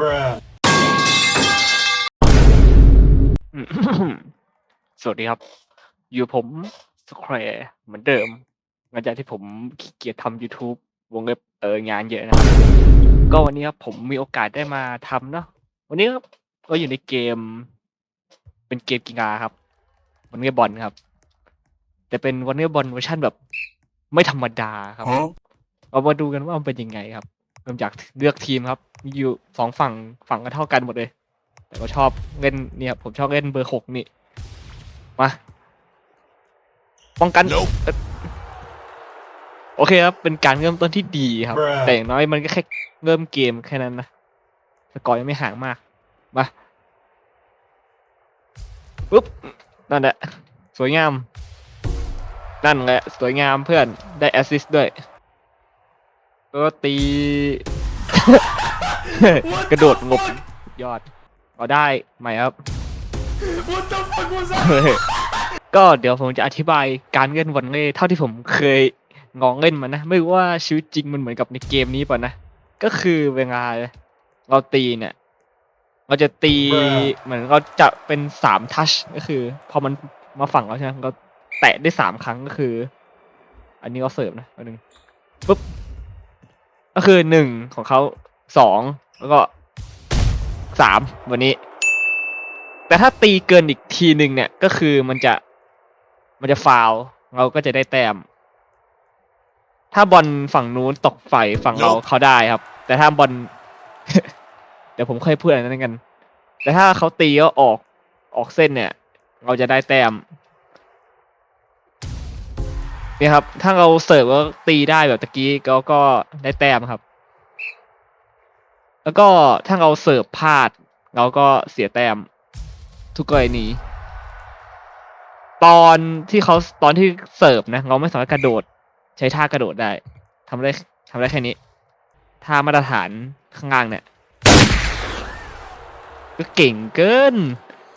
Bruh. อืมสวัสดีครับ อยู่ผมสแควร์เหมือนเดิมหลังจากที่ผมขี้เกียจทำ YouTube วงเล็บเอองานเยอะนะครับก็วันนี้ครับผมมีโอกาสได้มาทำเนาะวันนี้ครับก็อยู่ในเกม เป็นเกมกีฬาครับวันนี้บอลครับ แต่เป็นวันนี้บอลเวอร์ชันแบบ ไม่ธรรมดาครับ Huh? เรามาดูกันว่ามันเป็นยังไงครับ เริ่มจากเลือกทีมครับ มีอยู่สองฝั่งฝั่งก็เท่ากันหมดเลย แต่ก็ชอบเล่นเนี่ยผมชอบเล่นเบอร์หกนี่ มา ป้องกัน Nope เอ่อโอเคครับ เป็นการเริ่มต้นที่ดีครับ Bruh แต่อย่างน้อยมันก็แค่เริ่มเกมแค่นั้นนะสกอร์ยังไม่ห่างมาก มาปุ๊บ นั่นแหละ สวยงาม นั่นแหละ สวยงามเพื่อนได้แอสซิสต์ด้วย ก็ตี กระโดดงบยอดเอาได้ไหมครับ What the fuck was that? ก็เดี๋ยวผมจะอธิบายการเล่นวอลเลย์เท่าที่ผมเคยงองเล่นมานะ ไม่รู้ว่าชีวิตจริงมันเหมือนกับในเกมนี้ป่ะนะ ก็คือเวลาเราตีเนี่ย เราจะตี Bruh เหมือนเราจะเป็นสามทัชก็คือ พอมันมาฝั่งเราใช่ไหมเราแตะได้สามครั้งก็คือ อันนี้เราเสิร์ฟนะอันหนึ่งปุ๊บ ก็คือหนึ่งของเขาสองแล้วก็สามวันนี้ แต่ถ้าตีเกินอีกทีหนึ่งเนี่ยก็คือมันจะมันจะฟาวล์เราก็จะได้แต้ม ถ้าบอลฝั่งนู้นตกไฟฝั่งเรา Nope เขาได้ครับ แต่ถ้าบอลเดี๋ยวผมเคยพูดอะไรนั้นกัน แต่ถ้าเขาตีก็ออกออกเส้นเนี่ย เราจะได้แต้ม เนี่ยครับ ถ้าเราเสิร์ฟก็ตีได้แบบตะกี้ก็ก็ได้แต้มครับ แล้วก็ถ้าเราเสิร์ฟพลาด เราก็เสียแต้ม ทุกกรณีตอนที่เขาตอนที่เสิร์ฟนะเราไม่สามารถกระโดด ใช้ท่ากระโดดได้ทำได้ทำได้แค่นี้ท่ามาตรฐานข้างล่างเนี่ย ก็เก่งเกิน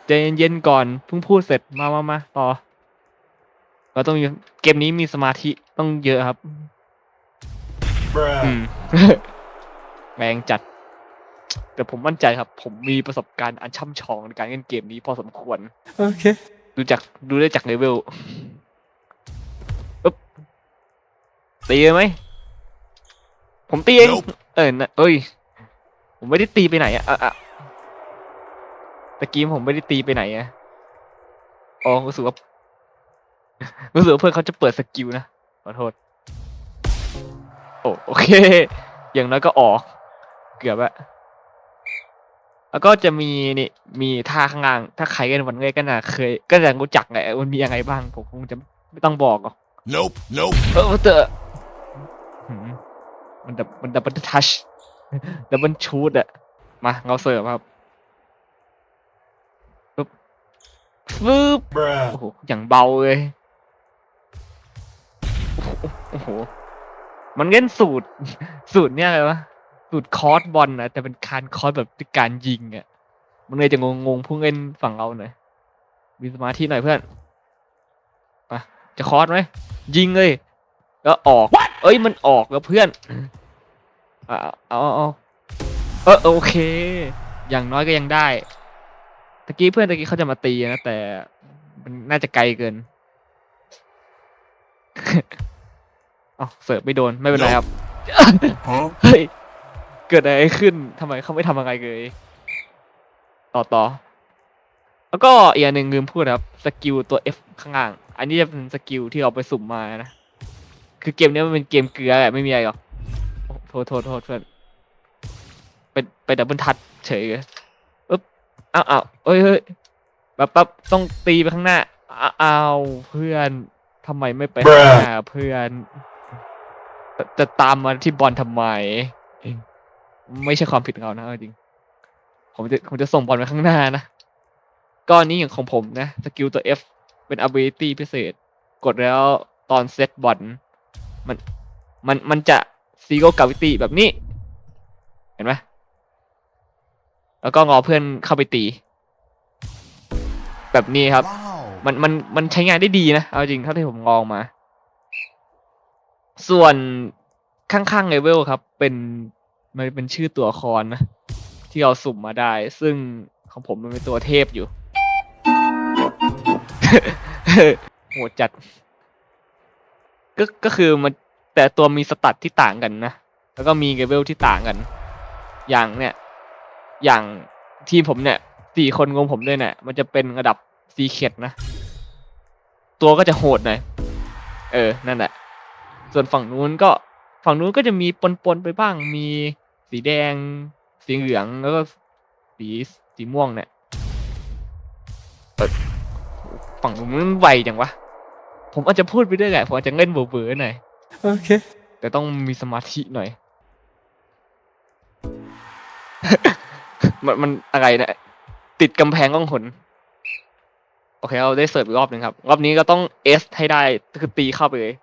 ใจเย็นๆก่อนเพิ่งพูดเสร็จมามามาต่อ เราต้องมีเกมนี้มีสมาธิต้องเยอะครับ Bruh. อืม แรงจัด แต่ผมมั่นใจครับ ผมมีประสบการณ์อันช่ำชองในการเล่นเกมนี้พอสมควร Okay. ดูจากดูได้จากเลเวลปึ๊บตีเลยไหม ผมตีเอง Nope เออนะเอ้ย ผมไม่ได้ตีไปไหนอะอะอะตะกี้ผมไม่ได้ตีไปไหนอะอ๋อรู้สึกว่า รู้สึกว่าเพื่อนเขาจะเปิดสกิลนะ ขอโทษ โอ้โอเค อย่างน้อยก็ออก เกือบอะแล้วก็จะมีนี่มีท่าข้างล่าง ถ้าใครกันวันเล่ก็น่าเคย ก็จะรู้จักแหละมันมียังไงบ้าง ผมคงจะไม่ต้องบอกหรอก Nope. Nope. เออเตอะหืมมันดับมันดับเบิลทัชดับเบิลชูดอะมาเราเสิร์ฟครับปึ๊บฟืบ Bruh. โอ้โหอย่างเบาเลยโอ้โหโอ้โห มันเล่นสูตร สูตรเนี่ยอะไรวะสูตรคอร์สบอลนะแต่เป็นการคอร์สแบบการยิงอะมันเลยจะงงงๆพุ่งเล่นฝั่งเราหน่อยมีสมาธิหน่อยเพื่อนมาจะคอร์สไหมยิงเลยแล้วออก เอ้ยมันออกแล้วเพื่อนเอาเอาเอาเอาเออโอเค อย่างน้อยก็ยังได้ตะกี้เพื่อนตะกี้เขาจะมาตีนะแต่ มันน่าจะไกลเกิน เอาเสิร์ฟไม่โดนไม่เป็นไรครับ Huh? เฮ้ย เกิดอะไรขึ้นทำไมเขาไม่ทำอะไรเลยต่อต่อ แล้วก็อีกอันหนึ่งลืมพูดนะครับสกิลตัว F ข้างล่าง อันนี้จะเป็นสกิลที่เราไปสุ่มมานะ คือเกมนี้มันเป็นเกมเกลือแหละไม่มีอะไรหรอกโอ้โทษโทษโทษเพื่อนเป็นไปดับเบิลทัชเฉยเลยปึ๊บอ้าวอ้าวเอ้ยเฮ้ยแบบปั๊บต้องตีไปข้างหน้าอ้าวอ้าวเพื่อนทำไมไม่ไปข้างหน้าเพื่อน จะตามมาที่บอลทำไม ไม่ใช่ความผิดของเรานะเอาจริง ผมจะผมจะส่งบอลไปข้างหน้านะก้อนนี้อย่างของผมนะ สกิลตัว F เป็น ability พิเศษ กดแล้วตอนเซตบอลมันมันมันจะ zero gravity แบบนี้ เห็นไหมแล้วก็งอเพื่อนเข้าไปตี แบบนี้ครับ Wow. มันมันมันใช้งานได้ดีนะ เอาจริงเท่าที่ผมลองมา ส่วนข้างๆเลเวลครับ เป็นมันเป็นชื่อตัวละครนะ ที่เราสุ่มมาได้ ซึ่งของผมมันเป็นตัวเทพอยู่ โหดจัด ก็ก็คือมันแต่ตัวมีสตัดที่ต่างกันนะ แล้วก็มีเลเวลที่ต่างกัน อย่างเนี่ย อย่างทีมผมเนี่ยสี่คนงงผมด้วยเนี่ยมันจะเป็นระดับซีเคดนะ ตัวก็จะโหดหน่อย เออ นั่นแหละ ส่วนฝั่งนู้นก็ฝั่งนู้นก็จะมีปนๆไปบ้าง มีสีแดง สีเหลือง แล้วก็สีสีม่วงเนี่ยเออฝั่งนู้นมันไวจังวะ ผมอาจจะพูดไปด้วยแหละ ผมอาจจะเล่นเบื่อๆหน่อย Okay. แต่ต้องมีสมาธิหน่อย มันมันอะไรเนะ ติดกำแพงก้องหนโอเค เราได้เสิร์ฟอีกรอบหนึ่งครับ รอบนี้ก็ต้องเอสให้ได้ คือตีเข้าไปเลย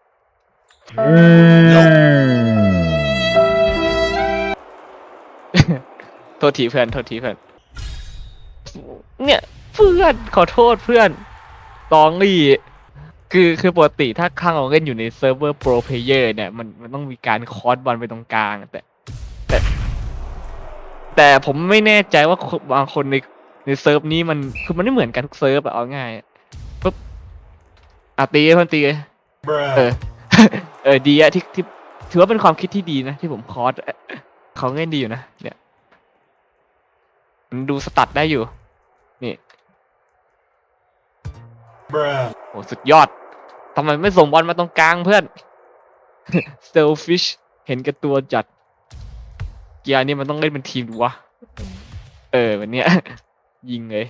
โทษทีเพื่อน โทษทีเพื่อน เนี่ยเพื่อนขอโทษเพื่อนตองลีคือคือปกติถ้าข้างเราเล่นอยู่ในเซิร์ฟเวอร์โปรเพเยอร์เนี่ยมันมันต้องมีการคอร์สบอลไปตรงกลาง แต่ แต่ แต่ผมไม่แน่ใจว่าบางคนในในเซิร์ฟนี้มันคือมันไม่เหมือนกันทุกเซิร์ฟอะเอาง่ายปุ๊บอะตีเพื่อนตีเออ เออดีอะที่ที่ถือว่าเป็นความคิดที่ดีนะ ที่ผมคอร์สอะเขาเล่นดีอยู่นะเนี่ยมันดูสตัดได้อยู่ นี่โอ้สุดยอดทำไมไม่ส่งบอลมาตรงกลางเพื่อน selfish เห็นแกับตัวจัด เกียร์นี่มันต้องเล่นเป็นทีมดูวะ เออแบบเนี้ย ยิงเลย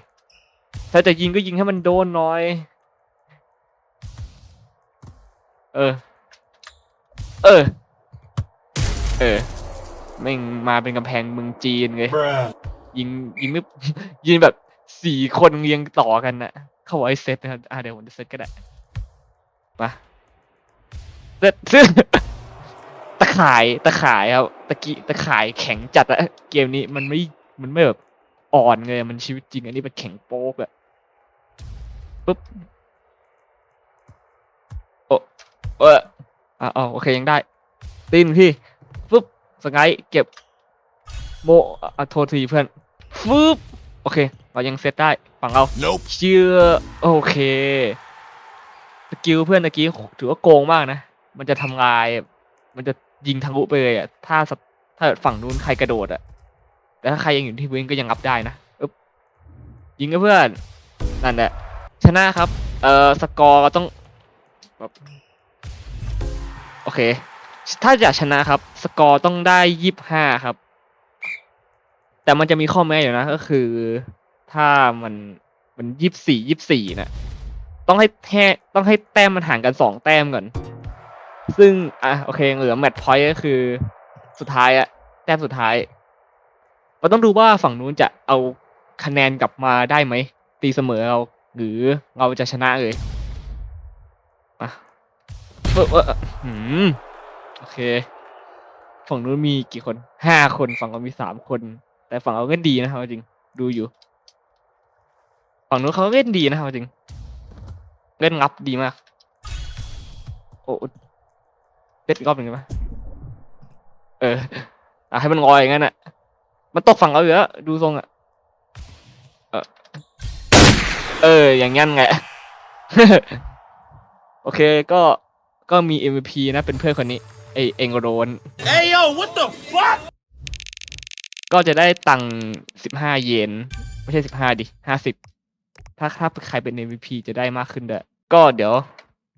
ถ้าจะยิงก็ยิงให้มันโดนหน่อย เออ เออ เออแม่งมาเป็นกำแพงเมืองจีนเลย ยิงยิงไม่ยิงแบบสี่คนเรียงต่อกันน่ะ เข้าไว้เซตนะครับอ่าเดี๋ยวผมจะเซตก็ได้มาเซตซึ่งตะข่ายตะข่ายครับตะกี้ตะข่ายแข็งจัดอะเกมนี้มันไม่มันไม่แบบอ่อนเลยมันชีวิตจริง อันนี้เป็นแข็งโป๊กอะปุ๊บโอ้เออ อ่าโอเคยังได้ ตีนพี่ปุ๊บสไงายเก็บ โมอะโทษทีเพื่อนฟึบโอเค เรายังเซตได้ฝั่งเรา Nope. เชื่อโอเคสกิลเพื่อนตะกี้ถือว่าโกงมากนะ มันจะทำลาย มันจะยิงทะลุไปเลยอะถ้าสะถ้าฝั่งนู้นใครกระโดดอะแต่ถ้าใครยังอยู่ที่พื้นก็ยังรับได้นะอึ๊บยิงกับเพื่อน นั่นแหละชนะครับ เอ่อ สกอร์ก็ต้องแบบ โอเค ถ้าอยากชนะครับ สกอร์ต้องได้ยี่สิบห้าครับ แต่มันจะมีข้อแม้อยู่นะ ก็คือ ถ้ามันมันยี่สิบสี่ยี่สิบสี่นะต้องให้แท้ต้องให้แต้มมันห่างกันสองแต้มก่อน ซึ่งอะโอเคเหลือแมตช์พอยต์ก็คือสุดท้ายอะแต้มสุดท้ายเราต้องดูว่าฝั่งนู้นจะเอาคะแนนกลับมาได้ไหมตีเสมอเราหรือเราจะชนะเลยอะ ออเออเออหืมโอเค ฝั่งนู้นมีกี่คนห้าคนฝั่งเรามีสามคน แต่ฝั่งเราเล่นดีนะครับจริง ดูอยู่ ฝั่งนู้นเขาเล่นดีนะครับจริง เล่นงับดีมาก โอ้เล่นอีกรอบหนึ่งไหมเอออะให้มันงอยอย่างนั้นอะ มันตกฝั่งเราอยู่แล้วดูทรงอะ เออ เออ อย่างงั้นไง โอเคก็ ก็มี MVP นะเป็นเพื่อนคนนี้ไอเองโรน Hey yo, what the fuck? ก็จะได้ตังสิบห้าเยน ไม่ใช่สิบห้าดิห้าสิบถ้าถ้าใครเป็น MVP จะได้มากขึ้นด้วยก็เดี๋ยว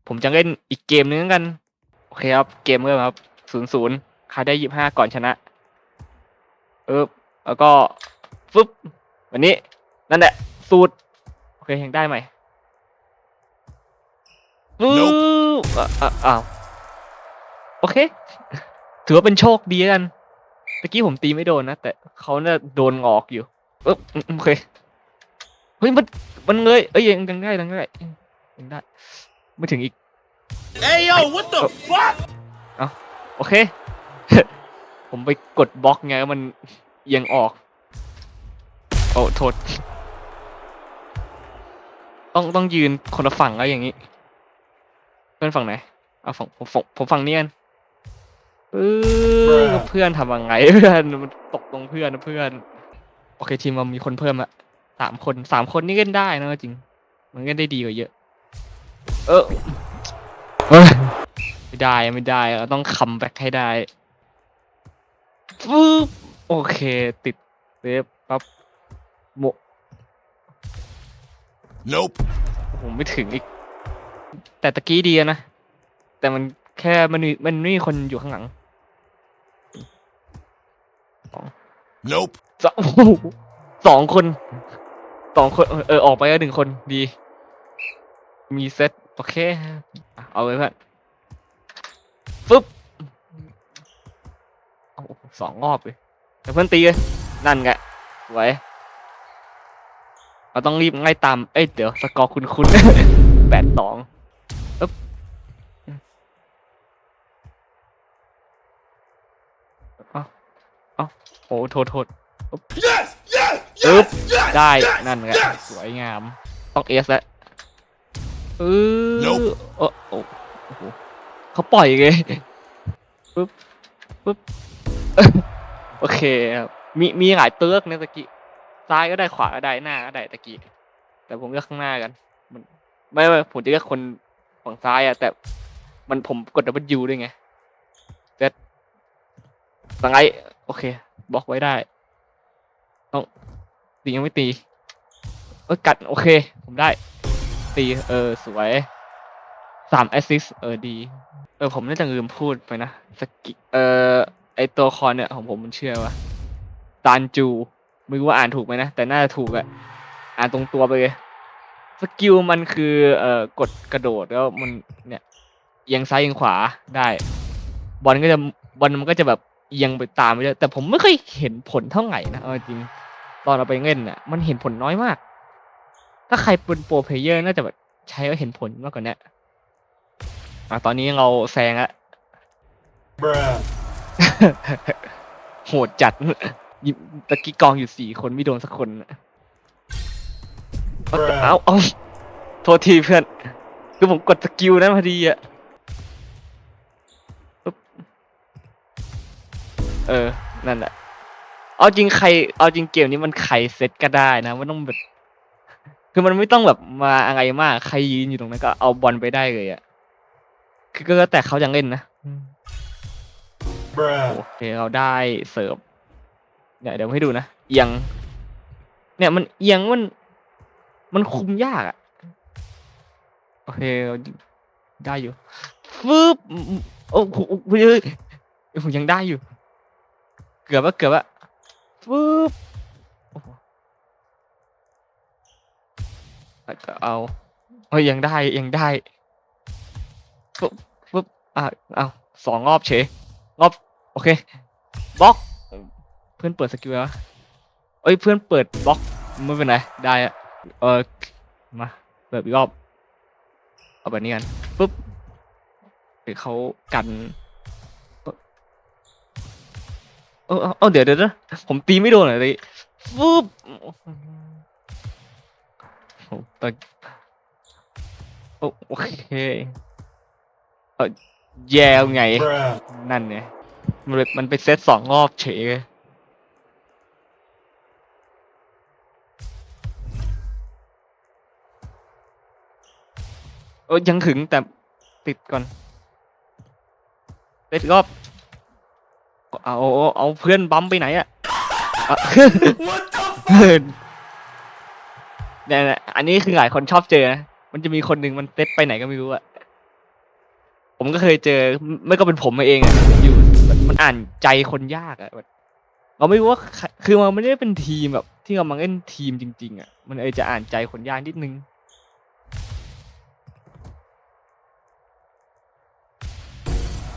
ผมจะเล่นอีกเกมนึงกัน โอเคครับ เกมเริ่มครับศูนย์ศูนย์ใครได้ยี่ห้าก่อนชนะเออแล้วก็ฟึบวันนี้ นั่นแหละ สูตร โอเคยังได้ไหมฟึบ อะอะอ้าวโอเค ถือว่าเป็นโชคดีแล้วกันตะกี้ผมตีไม่โดนนะ แต่เขาเนี่ยโดนงอกอยู่เอออืมโอเคเฮ้ยมันมันเลยเอ้ยยังยังได้ยังได้ยังได้ ไม่ถึงอีก Hey yo, what the fuck? โอเค ผมไปกดบล็อกไงแล้วมันเอียงออกโอ้โทษ ต้องต้องยืนคนละฝั่งแล้วอย่างนี้เพื่อนฝั่งไหนเอาฝั่งผมฝั่งผมฝั่งนี้กันปื้อเพื่อนทำยังไงเพื่อนมันตกตรงเพื่อนนะเพื่อน โอเคทีมเรามีคนเพิ่มละสามคนสามคนนี่เล่นได้นะจริง มันเล่นได้ดีกว่าเยอะ เออเอ้ยไม่ได้ไม่ได้เราต้องคัมแบ็กให้ได้ฟึบโอเค ติดเซฟปั๊บโม Nope. ผมไม่ถึงอีก แต่ตะกี้ดีอะนะ แต่มันแค่มันมีมันไม่มีคนอยู่ข้างหลัง Nope. สองโอ้โหสองคนสองคนเออเออออกไปแล้วหนึ่งคนดี มีเซตโอเคอะเอาเลยเพื่อนปึ๊บเอาโอ้โหสองรอบเลยแต่เพื่อนตีเลยนั่นไงไว้เราต้องรีบไล่ตาม เอ้ยเดี๋ยวสกอร์คุณคุณ แปดสองปึ๊บเอาเอาโอ้โทษโทษ Yes. Yes. Oop. Yes. Yes. ได้ yes, นั่นไง yes. สวยงาม ต้องเอสแล้วเออ Nope. เออโอ้โอ้โหเขาปล่อยเลยปึ๊บปึ๊บโอเคครับมีมีหลายเติร์กนะตะกี้ซ้ายก็ได้ขวาก็ได้หน้าก็ได้ตะกี้แต่ผมเลือกข้างหน้ากัน มันไม่ไม่ผมจะเลือกคนฝั่งซ้ายอะแต่มันผมกด W ด้วยไงเซต สังไงโอเคบล็อกไว้ได้ ต้องตียังไม่ตีเออกัดโอเค ผมได้ ตีเออสวยสามแอสซิสเออดี เออผมน่าจะลืมพูดไปนะสกิเออไอตัวคอนเนี่ยของผมมันเชื่อว่าตานจูไม่รู้ว่าอ่านถูกไหมนะ แต่น่าจะถูกอะอ่านตรงตัวไปเลยสกิลมันคือเอ่อกดกระโดดแล้วมันเนี่ยเอียงซ้ายเอียงขวาได้ บอลก็จะบอลมันก็จะแบบ เอียงไปตามไปเลยแต่ผมไม่เคยเห็นผลเท่าไหร่นะเอาจริงตอนเราไปเล่นน่ะ มันเห็นผลน้อยมาก ถ้าใครเป็นโปรเพลเยอร์น่าจะแบบใช้แล้วเห็นผลมากกว่านี้อะตอนนี้เราแซงละโหดจัดยิงตะกี้กองอยู่สี่คนไม่โดนสักคนเอาเอาเอาโทษทีเพื่อน คือผมกดสกิลนั้นพอดีอะ เออ นั่นแหละ เอาจริงใคร เอาจริงเกมนี้มันใครเซตก็ได้นะไม่ต้องแบบ คือมันไม่ต้องแบบมาอะไรมาก ใครยืนอยู่ตรงนั้นก็เอาบอลไปได้เลยอะคือก็แล้วแต่เขาจะเล่นนะอืม Bruh. โอเคเราได้เสิร์ฟเนี่ยเดี๋ยวผมให้ดูนะเอียง เนี่ยมันเอียงมันมันคุมยากอะโอเคเราได้อยู่ฟึบโอ้โหเฮ้ยเฮ้ยผมยังได้อยู่ เกือบว่าเกือบว่าฟึบแล้วก็เอาเฮ้ยยังได้ยังได้ฟึบฟึบอะเอาสองรอบเฉยรอบโอเคบล็อก เพื่อนเปิดสกิลแล้วเอ้ยเพื่อนเปิดบล็อกไม่เป็นไรได้อะเออมาเปิดอีกรอบเอาแบบนี้กันปุ๊บเดี๋ยวเขากัน เออเออเออเดี๋ยวเดี๋ยวนะผมตีไม่โดนเลยปุ๊บโอ้แต่โอโอเคเออแย่ไง Bruh. นั่นไงมันเลยมันไปเซตสองรอบเฉยเลยเออยังถึงแต่ติดก่อนเซตรอบ เอาเอาเอาเพื่อนบัมไปไหนอะอะ What the เออเนี่ยเนี่ยอันนี้คือหลายคนชอบเจอนะมันจะมีคนหนึ่งมันเซตไปไหนก็ไม่รู้อะผมก็เคยเจอ ไม่ก็เป็นผมเองอะอยู่แบบมันอ่านใจคนยากอะแบบเราไม่รู้ว่าใครคือมันไม่ได้เป็นทีมแบบ ที่เรามาเล่นทีมจริง ๆอะมันเออจะอ่านใจคนยากนิดนึง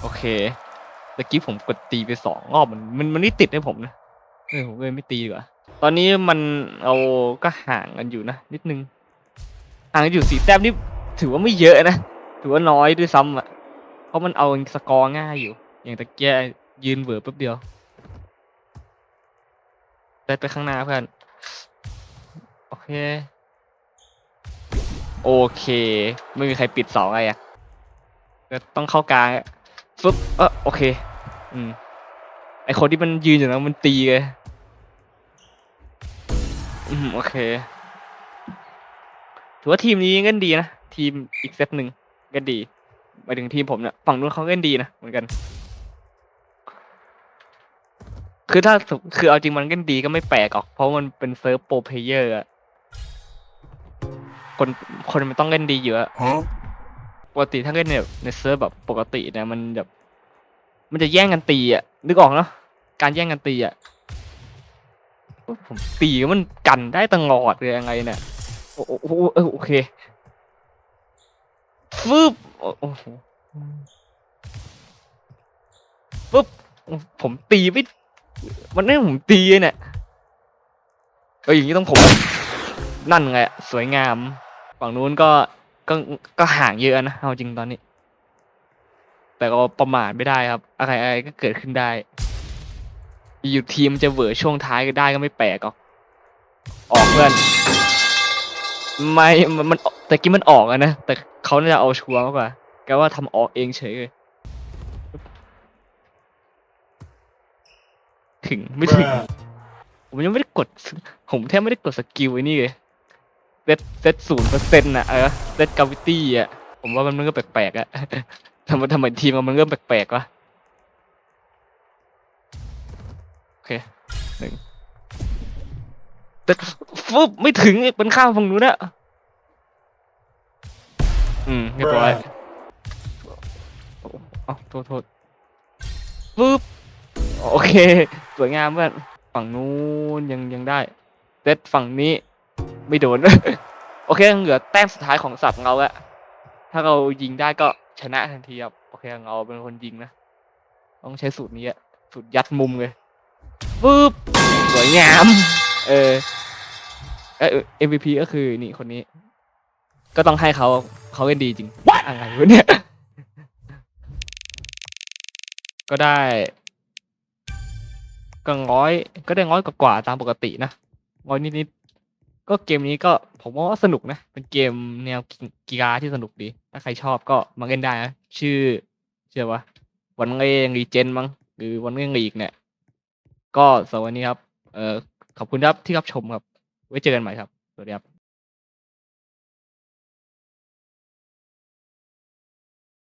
โอเค ตะกี้ผมกดตีไปสองรอบมันมันมันไม่ติดให้ผมนะเออผมเลยไม่ตีดีกว่าตอนนี้มันเราก็ห่างกันอยู่นะนิดนึงห่างกันอยู่สี่แต้มนี่ถือว่าไม่เยอะนะถือว่าน้อยด้วยซ้ำอะเพราะมันเอาสกอร์ง่ายอยู่ อย่างตะเกียยืนเวอแป๊บเดียวได้ไปข้างหน้าเพื่อนโอเค โอเค ไม่มีใครปิดเสาอะไรอะก็ต้องเข้ากลางอะ ฟึบเออโอเค อืม ไอคนที่มันยืนอยู่นะมันตีเลยอืม โอเค ถือว่าทีมนี้เล่นดีนะ ทีมอีกเซตหนึ่งเล่นดีหมายถึงทีมผมเนี่ยฝั่งนู้นเขาเล่นดีนะเหมือนกัน คือถ้าคือเอาจริงมันเล่นดีก็ไม่แปลกหรอก เพราะมันเป็นเซิร์ฟโปรเพเยอร์อะคนคนมันต้องเล่นดีอยู่อะ Huh? ปกติถ้าเล่นเนี่ยในเซิร์ฟแบบปกติเนี่ยมันแบบ มันจะแย่งกันตีอะนึกออกเนาะการแย่งกันตีอะผมตีมันกันได้ตลอดเลยยังไงเนี่ยโอ้โหโอเคฟึบโอ้โอ้โหฟึบผมตีไม่มันไม่ผมตีเนี่ยเอออย่างนี้ต้องผม นั่นไงสวยงาม ฝั่งนู้นก็ ก็ก็ห่างเยอะนะเอาจริงตอนนี้ แต่ก็ประมาทไม่ได้ครับ อะไรอะไรก็เกิดขึ้นได้ อยู่ทีมจะเหวอช่วงท้ายก็ได้ก็ไม่แปลกหรอกออกเพื่อนไม่มันมันแต่กี้มันออกอะนะ แต่เขาน่าจะเอาชัวร์มากกว่าแกว่าทำออกเองเฉยเลยถึงไม่ถึง Bruh. ผมยังไม่ได้กด ผมแทบไม่ได้กดสกิลไอ้นี่เลย เซตเซตศูนย์เปอร์เซ็นต์อะเออเซตกาวิตี้อะผมว่ามันมันก็แปลกๆอะทำไมทำไมทีมมันเริ่มแปลกๆวะโอเคหนึ่งแต่ฟึบไม่ถึงเป็นข้ามฝั่งนู้นอะอืมเรียบร้อย Bruh. เอ๋อโทษโทษฟึบโอเค สวยงามเพื่อนฝั่งนู้นยังยังได้เซตฝั่งนี้ ไม่โดน โอเคเหลือแต้มสุดท้ายของสับเราละถ้าเรายิงได้ก็ชนะทันทีครับโอเคเราเป็นคนยิงนะต้องใช้สูตรนี้อะสูตรยัดมุมเลยปึ๊บสวยงาม เออเออ MVP ก็คือนี่คนนี้ ก็ต้องให้เขาเขาเล่นดีจริงอะไรวะเนี่ยก็ได้ก็ร้อยก็ได้ร้อยกว่าตามปกตินะร้อยนิดๆ ก็เกมนี้ก็ผมว่าสนุกนะ เป็นเกมแนวกีฬาที่สนุกดี ถ้าใครชอบก็มาเล่นได้นะ ชื่อชื่อว่าวันเล่งรีเจนมั้งหรือวันเล่งลีกเนี่ย ก็สำหรับวันนี้ครับ เออขอบคุณครับที่รับชมครับ ไว้เจอกันใหม่ครับ สวัสดีครับ